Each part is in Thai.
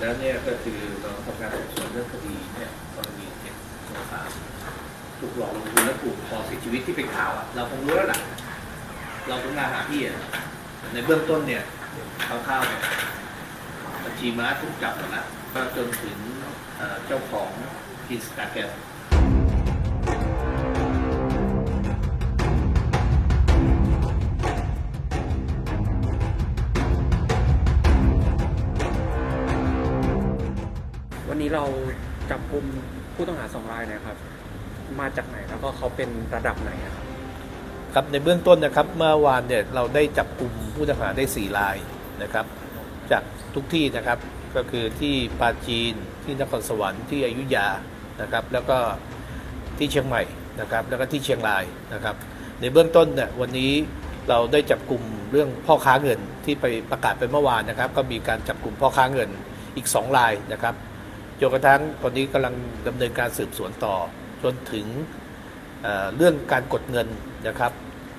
แล้วเนี่ยก็คือเราทำงานสอบสวนเรื่องคดีเนี่ยกรณีเด็กมสามถูกหลอกลงทุนและถูกพอเสียชีวิตที่เป็นข่าวอะเราคงรู้แล้วล่ะเราต้องมาหาพี่อะในเบื้องต้นเนี่ยคร่าวๆเนี่ยบัญชีม้าถูกจับหมดแล้วจนถึงเอ่อเจ้าของอินสตาแกรม นี้เราจับกลุ่มผู้ต้องหาสองรายนะครับ มาจากไหนแล้วก็เขาเป็นระดับไหนอะครับครับในเบื้องต้นนะครับเมื่อวานเนี่ยเราได้จับกลุ่มผู้ต้องหาได้ 4 รายนะครับ จากทุกที่นะครับก็คือที่ปาจีนที่นครสวรรค์ที่อยุธยานะครับ แล้วก็ที่เชียงใหม่นะครับ แล้วก็ที่เชียงรายนะครับ ในเบื้องต้นเนี่ยวันนี้เราได้จับกลุ่มเรื่องพ่อค้าเงินที่ไปประกาศไปเมื่อวานนะครับ ก็มีการจับกลุ่มพ่อค้าเงินอีก 2 รายนะครับ จนกระทั่งตอนนี้กำลังดำเนินการสืบสวนต่อ จนถึงเเรื่องการกดเงินนะครับ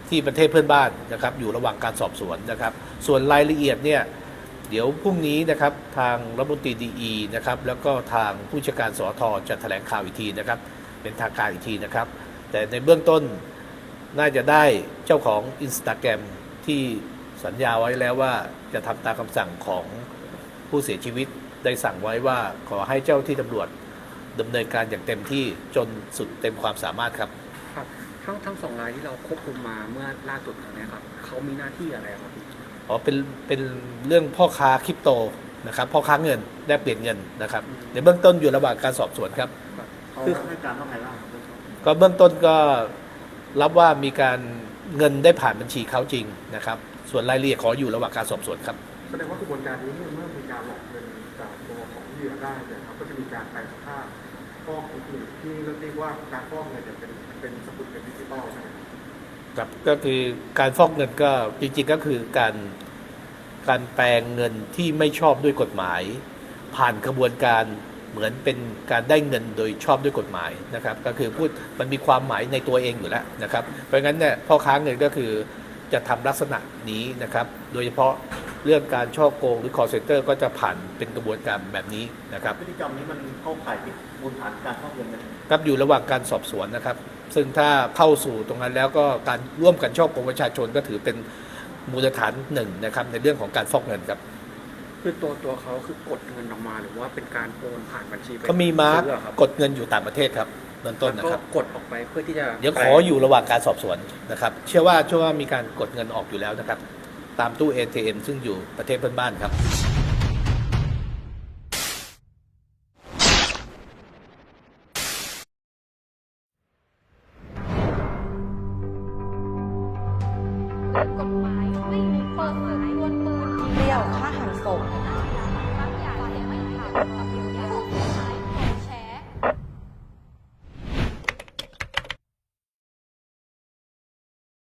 ที่ประเทศเพื่อนบ้านนะครับ อยู่ระหว่างการสอบสวนนะครับ ส่วนรายละเอียดเนี่ยเดี๋ยวพรุ่งนี้นะครับทางรัฐมนตรีดีีนะครับแล้วก็ทางผู้จัดการสอทจะแถลงข่าวอีกทีนะครับ เป็นทางการอีกทีนะครับ แต่ในเบื้องต้นน่าจะได้เจ้าของอินสตาแกรมที่สัญญาไว้แล้วว่าจะทำตามคำสั่งของผู้เสียชีวิต ได้สั่งไว้ว่าขอให้เจ้าที่ตำรวจดำเนินการอย่างเต็มที่จนสุดเต็มความสามารถครับ ครับทั้งทั้งสองรายที่เราควบคุมมาเมื่อล่าสุดเนี่ยครับเขามีหน้าที่อะไรครับพี่อ๋อเป็นเป็นเรื่องพ่อค้าคริปโตนะครับพ่อค้าเงินแลกเปลี่ยนเงินนะครับในเบื้องต้นอยู่ระหว่างการสอบสวนครับคือให้การว่าไงบ้างก็เบื้องต้นก็รับว่ามีการเงินได้ผ่านบัญชีเขาจริงนะครับ ส่วนรายละเอียดขออยู่ระหว่างการสอบสวนครับ แสดงว่ากระบวนการนี้เนี่ยเมื่อมีการหลอกเงินจากตัวของเหยื่อได้เนี่ยครับก็จะมีการแปลงสภาพฟอกอื่นที่เรียกว่าการฟอกเงินเนี่ยเป็นเป็นสกุลเงินดิจิตอลใช่ไหมครับครับก็คือการฟอกเงินก็จริงๆก็คือการการแปลงเงินที่ไม่ชอบด้วยกฎหมาย ผ่านกระบวนการเหมือนเป็นการได้เงินโดยชอบด้วยกฎหมายนะครับ ก็คือพูดมันมีความหมายในตัวเองอยู่แล้วนะครับ เพราะงั้นเนี่ยพ่อค้าเงินก็คือ จะทำลักษณะนี้นะครับ โดยเฉพาะเรื่องการช่อโกงหรือ call center ก็จะผ่านเป็นกระบวนการแบบนี้นะครับพฤติกรรมนี้มันเข้าข่ายผิดมูลฐานการฟอกเงินไหมครับอยู่ระหว่างการสอบสวนนะครับ ซึ่งถ้าเข้าสู่ตรงนั้นแล้วก็การร่วมกันช่อโกงประชาชนก็ถือเป็นมูลฐานหนึ่งนะครับ ในเรื่องของการฟอกเงินครับคือตัวตัวเขาคือกดเงินออกมาหรือว่าเป็นการโอนผ่านบัญชีไปก็มีมาร์กซื้ออะครับกดเงินอยู่ต่างประเทศครับ เบื้องต้นนะครับกดออกไปเพื่อที่จะเดี๋ยวขออยู่ระหว่างการสอบสวนนะครับ เชื่อว่าเชื่อว่ามีการกดเงินออกอยู่แล้วนะครับ ตามตู้ ATM ซึ่งอยู่ประเทศเพื่อนบ้านครับกฎหมายไม่มีเปิดเผยดวลปืนเดี่ยวฆ่าหันศพ